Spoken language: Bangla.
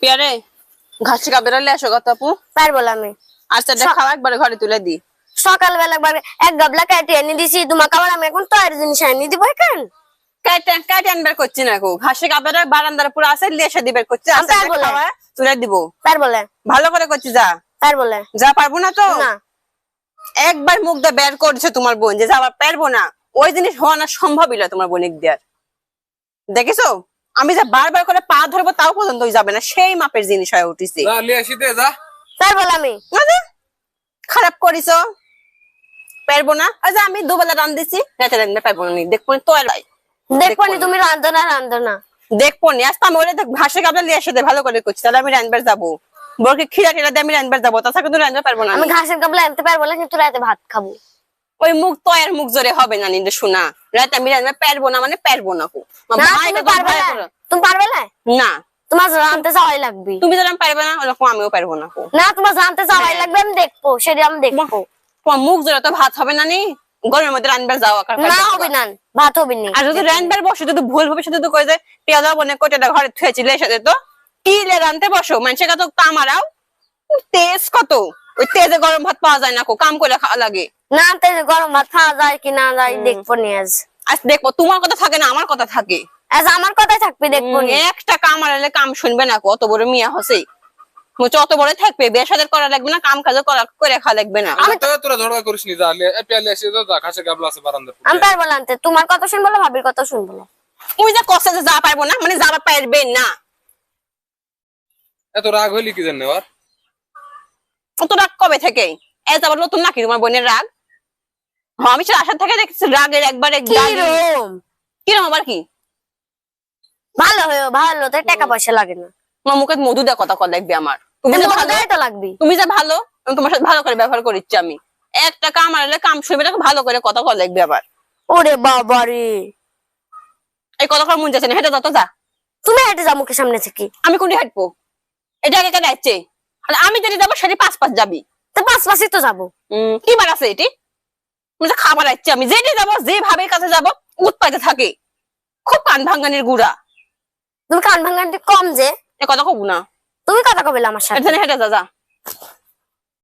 পেয়ারে ঘাসি কাপড় বেরোলে আসো কত আপু পারব আমি। আচ্ছা দেখাও একবার ঘরে তুলে দি। সকালবেলা একবার এক গাবলা কেটে এনে দিছি তোমাকে আবার আমি এখন তৈরি জিনিস এনে দিব কেন কাটে কাটে আনবার করছি না গো। ঘাসে কাপড়ে বারান্দার পুরো আছে লেসে দিবার করছি। আচ্ছা পারব তুলে দিব। পারব না। ভালো করে করছি যা। পারব না। যা পারব না তো? না। একবার মুখ দিয়ে বের করছে তোমার বোন যে যাবার পারব না। ওই জিনিস হওয়া না সম্ভবই না তোমার বোনিক দেয়ার। দেখেছ? আমি যে বারবার করে পা ধরবো তাও পর্যন্ত যাবে না। সেই মাপের জিনিস হয়ে উঠিছে। পারব না আমি। মানে খারাপ করিছো পারব না। ওই যে আমি দুবেলা রান দিছি। রাতে রান্না পারব না। দেখব তো আর দেখব নি তুমি রান্ধো না রান্ধো না। দেখব নি। আজকে আমি ওরে ঘাসে নিয়ে এসে দে, ভালো করে করছি। তাহলে আমি রান্নাবার যাব। বরকে খিরা টিরা দিয়ে আমি রান্নাবার যাব। তাছাড়া কিন্তু রান্না পারব না আমি। আমি। ঘাসের গাবলা আনতে পারব না কিন্তু রাতে ভাত খাব। ওই মুখ তো আর মুখ জোরে হবে না নিন্দে শোনা রাতে আমি রান্না পারব না মানে পারব না কো। তুমি পারবে না। তোমার জানতে যাওয়াই লাগবে। তুমি যেরকম পারবে না ওরকম আমিও পারব না কো। না তোমার জানতে যাওয়াই লাগবে আমি দেখব সেটা আমি দেখব। মুখ জোরে তো ভাত হবে না নি? গরমের মধ্যে রান্নাবার যাও আকার না হবে না ভাত হবে না। আর যদি বসে যদি ভুল তো পেঁয়াজ বনে কোটাটা ঘরে থুয়েছিল সাথে তো কি লে রানতে বসো মানুষের কত কামারাও তেজ কত? ওই তেজে গরম ভাত পাওয়া যায় না কো কাম করে খাওয়া লাগে। না আনতে গরম ভাত খাওয়া যায় কি না যায় দেখব নি আজ। আজ দেখব তোমার কথা থাকে না আমার কথা থাকে। আজ আমার কথাই থাকবে দেখব নি। একটা কামার এলে কাম শুনবে না কো অত বড় মিয়া হসে। মুচে অত বড় থাকবে সাথে করা লাগবে না কাম কাজ করা করে খাওয়া লাগবে না। আমি তো তোরা ঝগড়া করিস নি যা লিয়ে এ পেলে আসি যা ঘাসে গাবলা আছে বারান্দার আমি পারব না আনতে তোমার কথা শুনব না ভাবির কথা শুনব না। ওই যে কষ্ট যে যা পারব না মানে যাবা পারবে না। এত রাগ হইলি কি জানে আর অত রাগ কবে থেকে? এ আবার নতুন নাকি তোমার বোনের রাগ? হ্যাঁ আমি আসার থেকে দেখছি রাগের একবারে কিরম কিরম আবার কি? ভালো হয়ে ভালো তো টাকা পয়সা লাগে না। তোমার মুখে মধু দেওয়া কথা কল লাগবে আমার। তুমি যে ভালো তো তুমি যে ভালো তোমার সাথে ভালো করে ব্যবহার করিচ্ছি আমি। একটা কাম আনলে কাম শুনবে না ভালো করে কথা কল লাগবে আবার। ওরে বাবা রে। এই কথা কর মন যাচ্ছে না হেঁটে যত যা। তুমি হেঁটে যা মুখের সামনে থেকে। আমি কোনটি হাঁটবো? এটা আগে কেন আর আমি যদি যাব সেটি পাঁচ পাঁচ যাবি। তো পাঁচ পাঁচই তো যাব। কি বার আছে এটি? খাবার আসছে আমি যেটি যাব যেভাবে কাছে যাব উৎপাদে থাকে। খুব কান ভাঙ্গানির গুড়া। তুমি কান ভাঙ্গানি কম যে। কথা কব না। তুমি কথা কবে আমার সাথে। হেঁটে যা যা।